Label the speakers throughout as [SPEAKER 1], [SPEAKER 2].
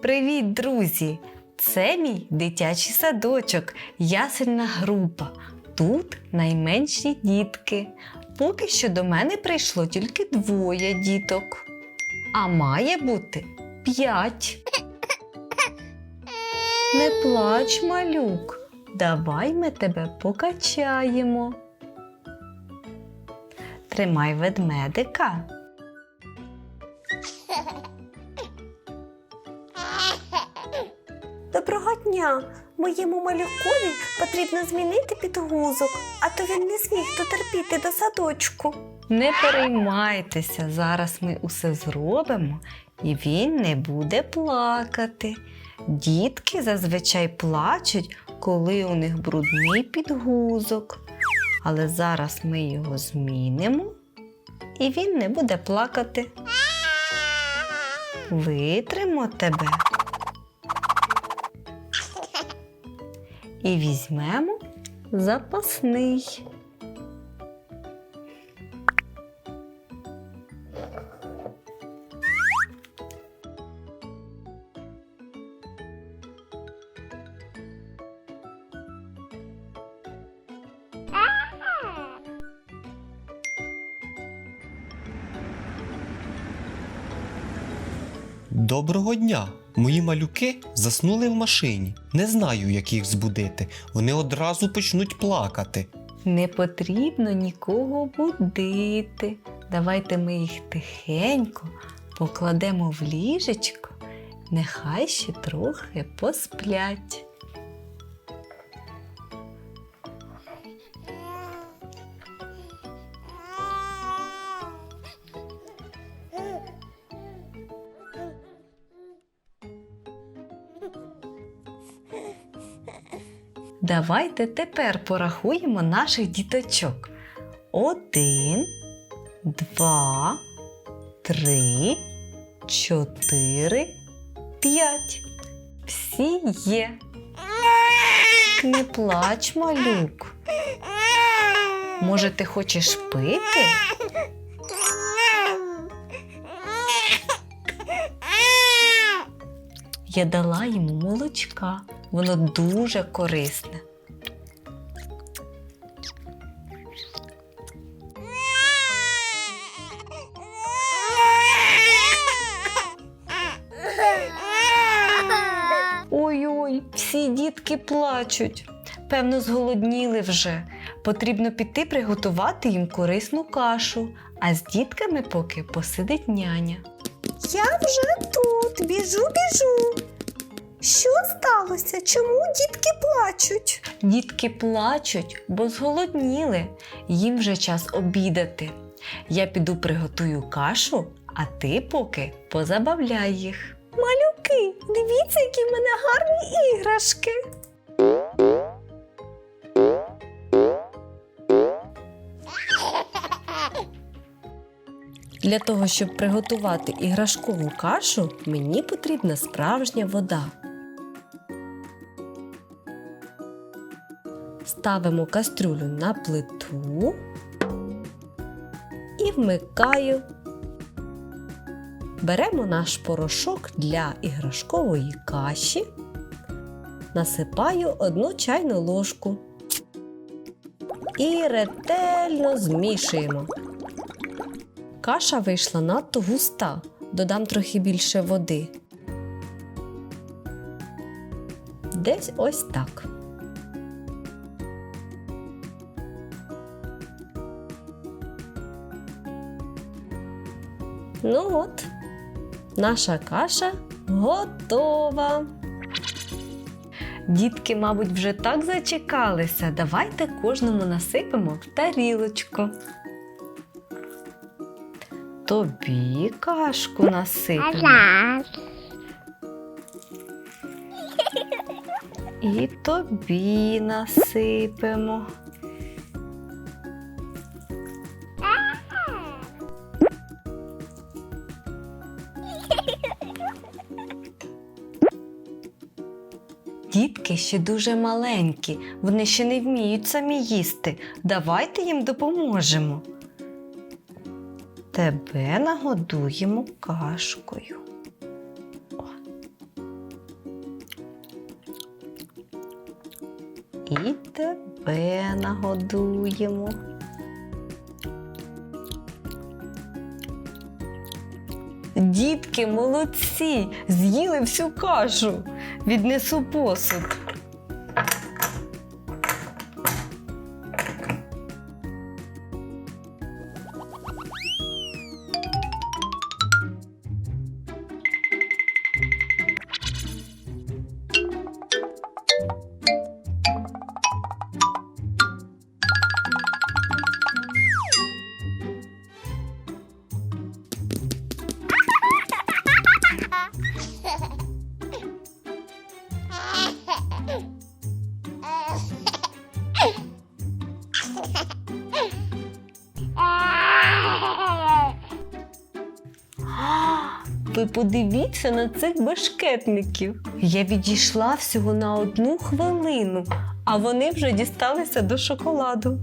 [SPEAKER 1] Привіт, друзі! Це мій дитячий садочок, ясельна група. Тут найменші дітки. Поки що до мене прийшло тільки двоє діток. А має бути п'ять. Не плач, малюк. Давай ми тебе покачаємо. Тримай ведмедика.
[SPEAKER 2] Доброго дня! Моєму малюкові потрібно змінити підгузок, а то він не зміг дотерпіти до садочку.
[SPEAKER 1] Не переймайтеся, зараз ми усе зробимо, і він не буде плакати. Дітки зазвичай плачуть, коли у них брудний підгузок. Але зараз ми його змінимо, і він не буде плакати. Витримо тебе. І візьмемо запасний.
[SPEAKER 3] Доброго дня! Мої малюки заснули в машині. Не знаю, як їх збудити. Вони одразу почнуть плакати.
[SPEAKER 1] Не потрібно нікого будити. Давайте ми їх тихенько покладемо в ліжечко, нехай ще трохи посплять. Давайте тепер порахуємо наших діточок. Один, два, три, чотири, п'ять. Всі є. Не плач, малюк. Може, ти хочеш пити? Я дала йому молочка. Воно дуже корисне. Ой-ой, всі дітки плачуть. Певно, зголодніли вже. Потрібно піти приготувати їм корисну кашу, а з дітками поки посидить няня.
[SPEAKER 2] Я вже тут, біжу, біжу. Що сталося? Чому дітки плачуть?
[SPEAKER 1] Дітки плачуть, бо зголодніли. Їм вже час обідати. Я піду приготую кашу, а ти поки позабавляй їх.
[SPEAKER 2] Малюки, дивіться, які в мене гарні іграшки.
[SPEAKER 1] Для того, щоб приготувати іграшкову кашу, мені потрібна справжня вода. Ставимо кастрюлю на плиту і вмикаю. Беремо наш порошок для іграшкової каші, насипаю одну чайну ложку і ретельно змішуємо. Каша вийшла надто густа. Додам трохи більше води. Десь ось так. Ну от, наша каша готова. Дітки, мабуть, вже так зачекалися. Давайте кожному насипемо в тарілочку. Тобі кашку насипемо. І тобі насипемо. Дітки ще дуже маленькі, вони ще не вміють самі їсти. Давайте їм допоможемо тебе нагодуємо кашкою. О. І тебе нагодуємо. Дітки молодці, з'їли всю кашу, віднесу посуд. Ви подивіться на цих бешкетників. Я відійшла всього на одну хвилину, а вони вже дісталися до шоколаду.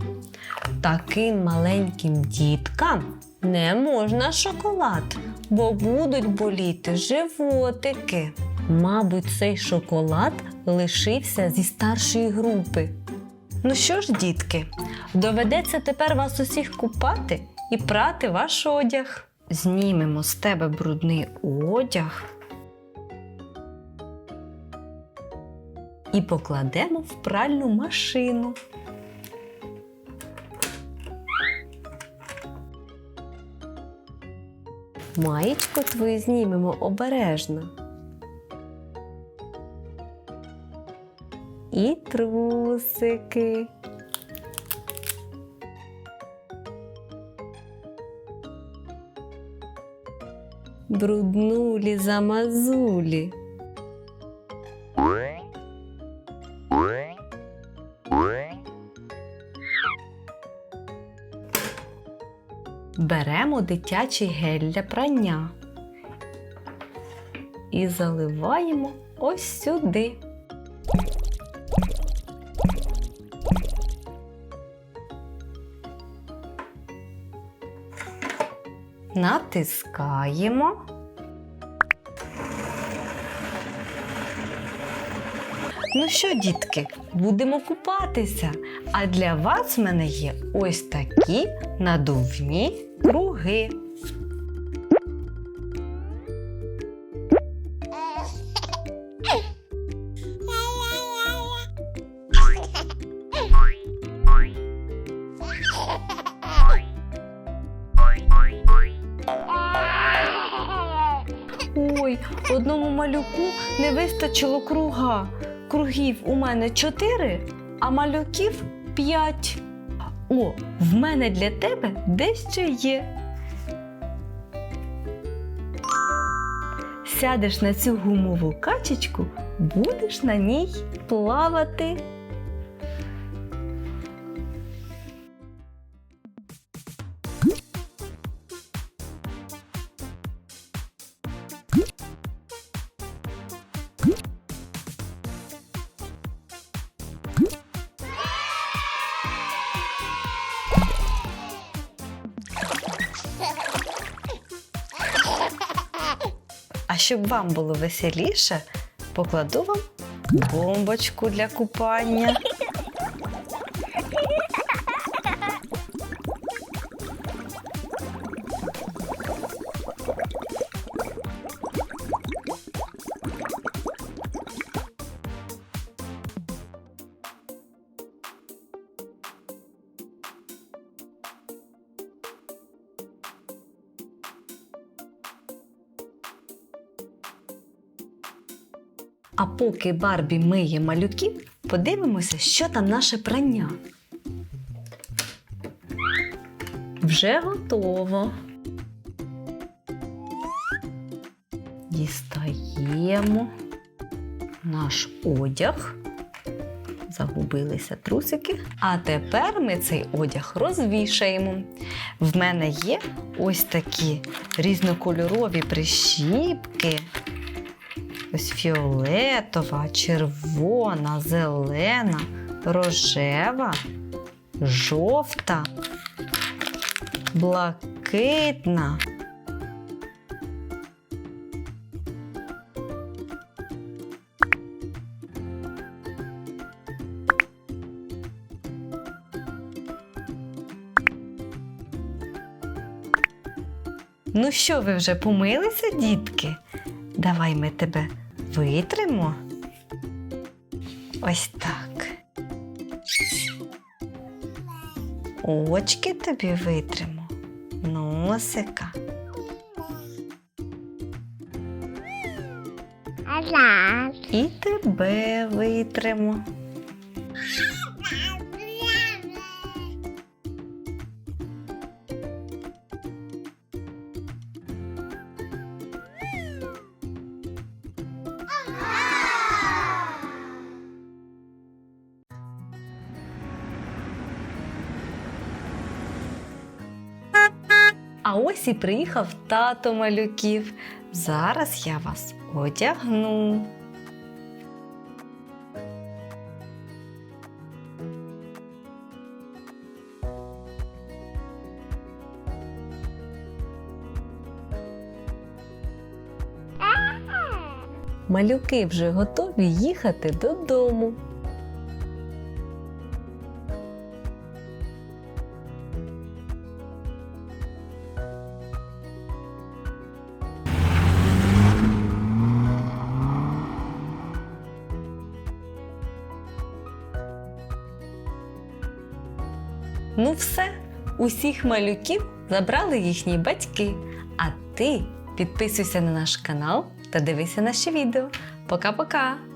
[SPEAKER 1] Таким маленьким діткам не можна шоколад, бо будуть боліти животики. Мабуть, цей шоколад лишився зі старшої групи. Ну що ж, дітки, доведеться тепер вас усіх купати і прати ваш одяг. Знімемо з тебе брудний одяг і покладемо в пральну машину. Маєчко твою знімемо обережно. І трусики. Бруднулі замазулі. Беремо дитячий гель для прання і заливаємо ось сюди. Натискаємо. Ну що, дітки, будемо купатися. А для вас в мене є ось такі надувні круги. Малюку не вистачило круга. Кругів у мене чотири, а малюків п'ять. О, в мене для тебе дещо є. Сядеш на цю гумову качечку, будеш на ній плавати. Щоб вам було веселіше, покладу вам бомбочку для купання. А поки Барбі миє малюків, подивимося, що там наше прання. Вже готово. Дістаємо наш одяг. Загубилися трусики. А тепер ми цей одяг розвішаємо. В мене є ось такі різнокольорові прищіпки. Ось фіолетова, червона, зелена, рожева, жовта, блакитна. Ну що, ви вже помилися, дітки? Давай ми тебе витримо. Ось так. Очки тобі витримо. Носика. І тебе витримо. А ось і приїхав тато малюків. Зараз я вас одягну. Малюки вже готові їхати додому. Ну все, усіх малюків забрали їхні батьки. А ти підписуйся на наш канал та дивися наші відео. Пока-пока!